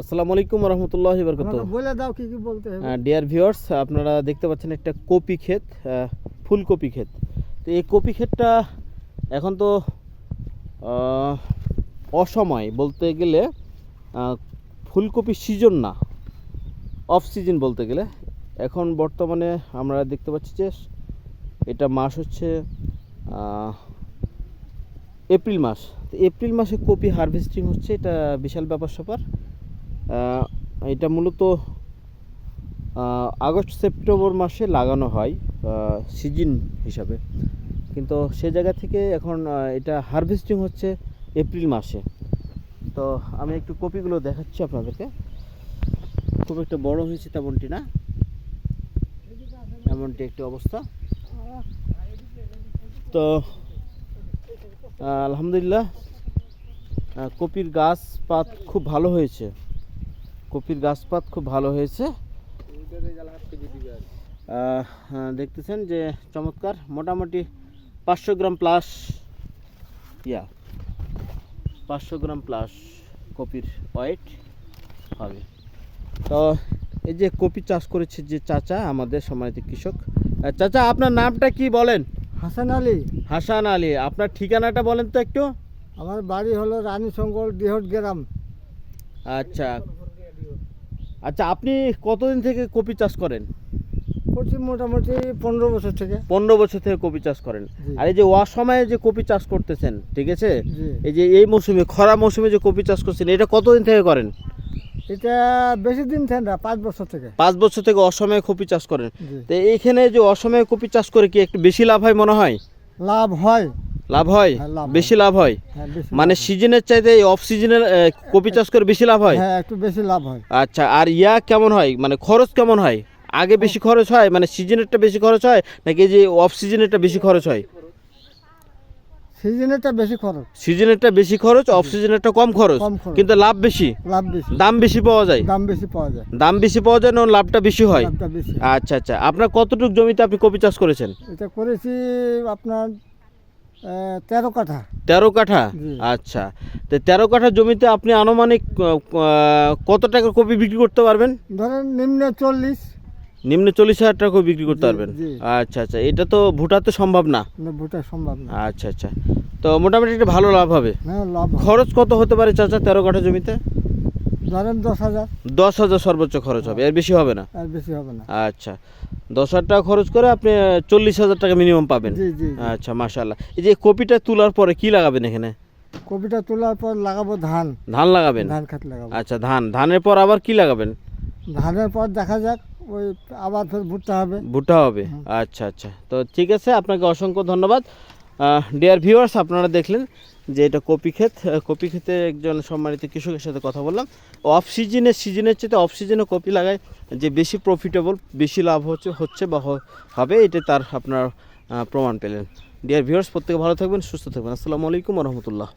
আসসালামু আলাইকুম রহমতুল্লাহ বরকত বলে দাও কি কি বলতে হবে। ডিয়ার ভিউয়ার্স আপনারা দেখতে পাচ্ছেন একটা কপি ক্ষেত ফুলকপি ক্ষেত। তো এই কপি ক্ষেতটা এখন তো অসময় বলতে গেলে ফুলকপি সিজন না অফ সিজন বলতে গেলে। এখন বর্তমানে আমরা দেখতে পাচ্ছি যে এটা মাস হচ্ছে এপ্রিল মাস। তো এপ্রিল মাসে কপি হারভেস্টিং হচ্ছে, এটা বিশাল ব্যাপার স্যাপার। এটা মূলত আগস্ট সেপ্টেম্বর মাসে লাগানো হয় সিজন হিসাবে। কিন্তু সে জায়গা থেকে এখন এটা হারভেস্টিং হচ্ছে এপ্রিল মাসে। তো আমি একটু কপিগুলো দেখাচ্ছি আপনাদেরকে। খুব একটা বড় হয়েছে তেমনটি না। এমনটি একটি অবস্থা। তো আলহামদুলিল্লাহ কপির গাছপাত খুব ভালো হয়েছে। কপির গাছপাত খুব ভালো হয়েছে। হ্যাঁ, দেখতেছেন যে চমৎকার মোটামুটি পাঁচশো গ্রাম প্লাস ইয়া পাঁচশো গ্রাম প্লাস কপির ওয়েট হবে। তো এই যে কপি চাষ করেছে যে চাচা আমাদের সম্মানিত কৃষক। চাচা আপনার নামটা কি বলেন? হাসান আলী। হাসান আলী আপনার ঠিকানাটা বলেন তো একটু। আমার বাড়ি হলো রানী শঙ্কর দিহট গ্রাম। আচ্ছা। আচ্ছা আপনি কতদিন থেকে কপি চাষ করেন? করছি মোটামুটি পনেরো বছর থেকে। পনেরো বছর থেকে কপি চাষ করেন। আর এই যে অসময়ে যে কপি চাষ করতেছেন ঠিক আছে? এই যে এই মৌসুমে খরা মৌসুমে যে কপি চাষ করছেন এটা কতদিন থেকে করেন? এটা বেশি দিন থেকে না পাঁচ বছর থেকে। পাঁচ বছর থেকে অসময়ে কপি চাষ করেন। তো এইখানে যে অসময়ে কপি চাষ করে কি একটু বেশি লাভ হয় মনে হয়? লাভ হয়। লাভ হয়? হ্যাঁ, বেশি লাভ হয়? হ্যাঁ মানে সিজনের চাইতে অফ সিজনের কপি চাষ করে বেশি লাভ হয়? হ্যাঁ একটু বেশি লাভ হয়। আচ্ছা আর ইয়া কেমন হয়? মানে খরচ কেমন হয়? আগে বেশি খরচ হয়? মানে সিজনেরটা বেশি খরচ হয়? নাকি যে অফ সিজনেরটা বেশি খরচ হয়? সিজনেরটা বেশি খরচ। সিজনেরটা বেশি খরচ অফ সিজনেরটা কম খরচ। কিন্তু লাভ বেশি। লাভ বেশি। দাম বেশি পাওয়া যায়। দাম বেশি পাওয়া যায়। দাম বেশি পাওয়া যায় না লাভটা বেশি হয়। আচ্ছা আচ্ছা। আপনার কতটুকু জমিতে আপনি কপি চাষ করেছেন? এটা করেছি আপনার তেরো কাঠা। তেরো কাঠা? আচ্ছা। তো তেরো কাঠা জমিতে আপনি আনুমানিক কত টাকা কপি বিক্রি করতে পারবেন? ধরেন নিম্ন চল্লিশ। নিম্নে চল্লিশ হাজার টাকা বিক্রি করতে পারবেন? আচ্ছা আচ্ছা। এটা তো ভুটাতে সম্ভব না। ভোটা সম্ভব না। আচ্ছা আচ্ছা। তো মোটামুটি একটা ভালো লাভ হবে? হ্যাঁ লাভ খরচ কত হতে পারে চাচা তেরো কাঠা জমিতে? ধরেন দশ হাজার। দশ হাজার সর্বোচ্চ খরচ হবে। এর বেশি হবে না? আর বেশি হবে না। আচ্ছা। দশ হাজার টাকা খরচ করে আপনি চল্লিশ হাজার টাকা মিনিমাম পাবেন। আচ্ছা মাশাল্লাহ এই যে কপিটা তোলার পরে কি লাগাবেন এখানে? কপিটা তোলার পর লাগাবো ধান। ধান লাগাবেন? ধান খাত লাগাবো। আচ্ছা ধান। ধানের পর আবার কি লাগাবেন? ধানের পর দেখা যাক। ওই আবার ভুট্টা হবে। ভুট্টা হবে? আচ্ছা আচ্ছা। তো ঠিক আছে আপনাকে অসংখ্য ধন্যবাদ। ডিয়ার ভিউয়ার্স আপনারা দেখলেন যে এটা কপি ক্ষেত। কপি ক্ষেতে একজন সম্মানিত কৃষকের সাথে কথা বললাম। অফ সিজনে সিজনের চেয়ে অফ সিজনে কপি লাগায় যে বেশি প্রফিটেবল বেশি লাভ হচ্ছে হচ্ছে বা হবে এটা তার আপনার প্রমাণ পেলেন। ডিয়ার ভিউয়ার্স প্রত্যেকে ভালো থাকবেন সুস্থ থাকবেন। আসসালামু আলাইকুম রহমতুল্লাহ।